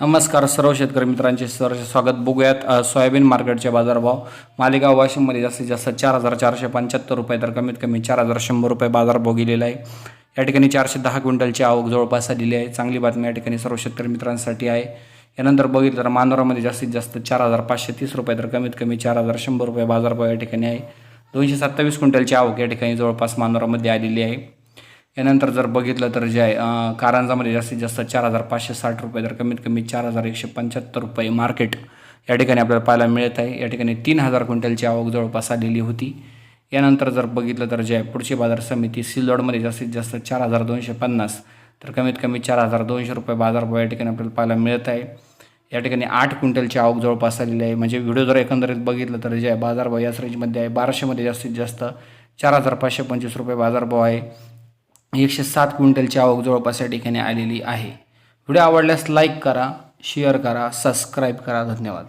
नमस्कार सर्व शेतकरी मित्रांचे सर स्वागत. बघूयात सोयाबीन मार्केटचे बाजारभाव. मालेगाव वाशिममध्ये जास्तीत जास्त चार हजार चारशे पंच्याहत्तर रुपये तर कमीत कमी चार हजार शंभर रुपये बाजारभाव गेलेला आहे. या ठिकाणी चारशे दहा क्विंटलची आवक जवळपास आलेली आहे. चांगली बातमी या ठिकाणी सर्व शेतकरी मित्रांसाठी आहे. यानंतर बघितलं तर मानोरामध्ये जास्तीत जास्त चार हजार पाचशे तीस रुपये तर कमीत कमी चार हजार शंभर रुपये बाजारभाव या ठिकाणी आहे. दोनशे सत्तावीस क्विंटलची आवक या ठिकाणी जवळपास मानोरामध्ये आलेली आहे. यानंतर जर बघितलं तर जे आहे कारांजामध्ये कारंजामध्ये जास्तीत जास्त चार हजार पाचशे साठ रुपये तर कमीत कमी चार हजार एकशे पंच्याहत्तर रुपये मार्केट या ठिकाणी आपल्याला पाहायला मिळत आहे. या ठिकाणी तीन हजार क्विंटलची आवक जवळपास आलेली होती. यानंतर जर बघितलं तर जे आहे पुढची बाजार समिती सिल्लोडमध्ये जास्तीत जास्त चार हजार दोनशे पन्नास तर कमीत कमी चार हजार दोनशे रुपये बाजारभाव या ठिकाणी आपल्याला पाहायला मिळत आहे. या ठिकाणी आठ क्विंटलची आवक जवळपास आलेली आहे. म्हणजे व्हिडिओ जर एकंदरीत बघितलं तर जे आहे बाजारभाव याच रेंजमध्ये आहे. बाराशेमध्ये जास्तीत जास्त चार हजार पाचशे पंचवीस रुपये बाजारभाव आहे. एकशे सात क्विंटलची आवक जवळपास या ठिकाणी आलेली आहे. व्हिडिओ आवडल्यास लाईक करा शेअर करा सबस्क्राईब करा. धन्यवाद.